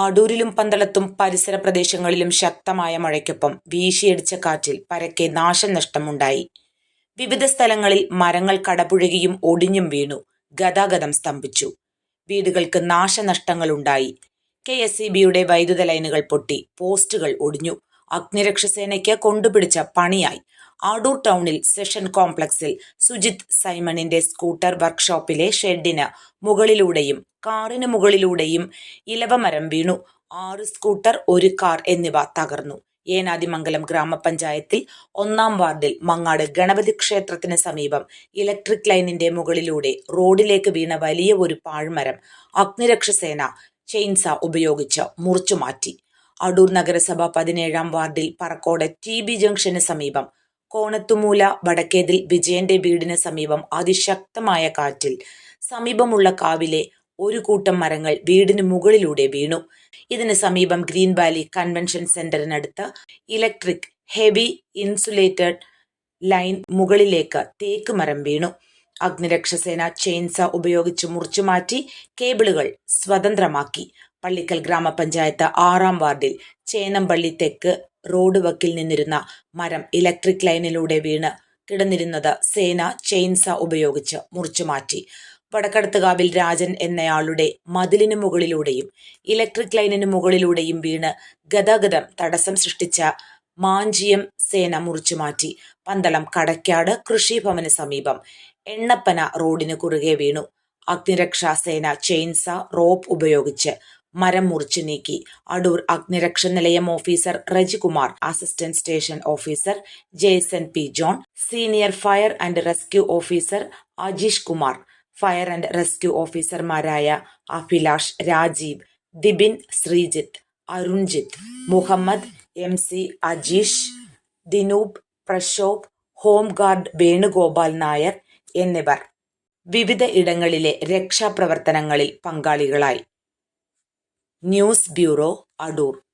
അടൂരിലും പന്തളത്തും പരിസര പ്രദേശങ്ങളിലും ശക്തമായ മഴയ്ക്കൊപ്പം വീശിയടിച്ച കാറ്റിൽ പരക്കെ നാശനഷ്ടമുണ്ടായി. വിവിധ സ്ഥലങ്ങളിൽ മരങ്ങൾ കടപുഴകിയും ഒടിഞ്ഞും വീണു. ഗതാഗതം സ്തംഭിച്ചു. വീടുകൾക്ക് നാശനഷ്ടങ്ങളുണ്ടായി. കെ എസ് ഇ ബിയുടെ വൈദ്യുത ലൈനുകൾ പൊട്ടി. പോസ്റ്റുകൾ ഒടിഞ്ഞു. അഗ്നിരക്ഷാസേനയ്ക്ക് കൊണ്ടുപിടിച്ച പണിയായി. ആടൂർ ടൗണിൽ സെഷൻ കോംപ്ലക്സിൽ സുജിത് സൈമണിന്റെ സ്കൂട്ടർ വർക്ക്ഷോപ്പിലെ ഷെഡിന് മുകളിലൂടെയും കാറിന് മുകളിലൂടെയും ഇലവമരം വീണു. ആറ് സ്കൂട്ടർ ഒരു കാർ എന്നിവ തകർന്നു. ഏനാദിമംഗലം ഗ്രാമപഞ്ചായത്തിൽ ഒന്നാം വാർഡിൽ മങ്ങാട് ഗണപതി ക്ഷേത്രത്തിന് സമീപം ഇലക്ട്രിക് ലൈനിന്റെ മുകളിലൂടെ റോഡിലേക്ക് വീണ വലിയ ഒരു പാഴ്മരം അഗ്നിരക്ഷസേന ചെയിൻസ ഉപയോഗിച്ച് മുറിച്ചുമാറ്റി അടൂർ നഗരസഭ പതിനേഴാം വാർഡിൽ പറക്കോട് ടി ബി ജംഗ്ഷന് സമീപം കോണത്തുമൂല വടക്കേതിൽ വിജയന്റെ വീടിന് സമീപം അതിശക്തമായ കാറ്റിൽ സമീപമുള്ള കാവിലെ ഒരു കൂട്ടം മരങ്ങൾ വീടിന് മുകളിലൂടെ വീണു. ഇതിന് സമീപം ഗ്രീൻ വാലി കൺവെൻഷൻ സെന്ററിനടുത്ത് ഇലക്ട്രിക് ഹെവി ഇൻസുലേറ്റഡ് ലൈൻ മുകളിലേക്ക് തേക്ക് മരം വീണു. അഗ്നിരക്ഷസേന ചെയിൻസ ഉപയോഗിച്ച് മുറിച്ചുമാറ്റി കേബിളുകൾ സ്വതന്ത്രമാക്കി. പള്ളിക്കൽ ഗ്രാമപഞ്ചായത്ത് ആറാം വാർഡിൽ ചേനമ്പള്ളി തെക്ക് റോഡ് വക്കിൽ നിന്നിരുന്ന മരം ഇലക്ട്രിക് ലൈനിലൂടെ വീണ് കിടന്നിരുന്നത് സേന ചെയിൻസ ഉപയോഗിച്ച് മുറിച്ചുമാറ്റി വടക്കടത്തുകാവിൽ രാജൻ എന്നയാളുടെ മതിലിന് മുകളിലൂടെയും ഇലക്ട്രിക് ലൈനിന് മുകളിലൂടെയും വീണ് ഗതാഗതം തടസ്സം സൃഷ്ടിച്ച മാഞ്ചിയം സേന മുറിച്ചുമാറ്റി പന്തളം കടക്കാട് കൃഷിഭവന് സമീപം എണ്ണപ്പന റോഡിന് കുറുകെ വീണു. അഗ്നിരക്ഷാ സേന ചെയിൻസ റോപ്പ് ഉപയോഗിച്ച് മരം മുറിച്ചു നീക്കി. അടൂർ അഗ്നിരക്ഷ നിലയം officer Rajikumar assistant station officer Jason P John senior fire and rescue officer Ajeesh Kumar fire and rescue ഓഫീസർമാരായ Abhilash Rajeev Dibin Sreejith Arunjith Muhammad M C Ajeesh Dinoop Prashobh home guard Venugopal Nair എന്നിവർ വിവിധ ഇടങ്ങളിലെ രക്ഷാപ്രവർത്തനങ്ങളിൽ പങ്കാളികളായി. News bureau Adoor.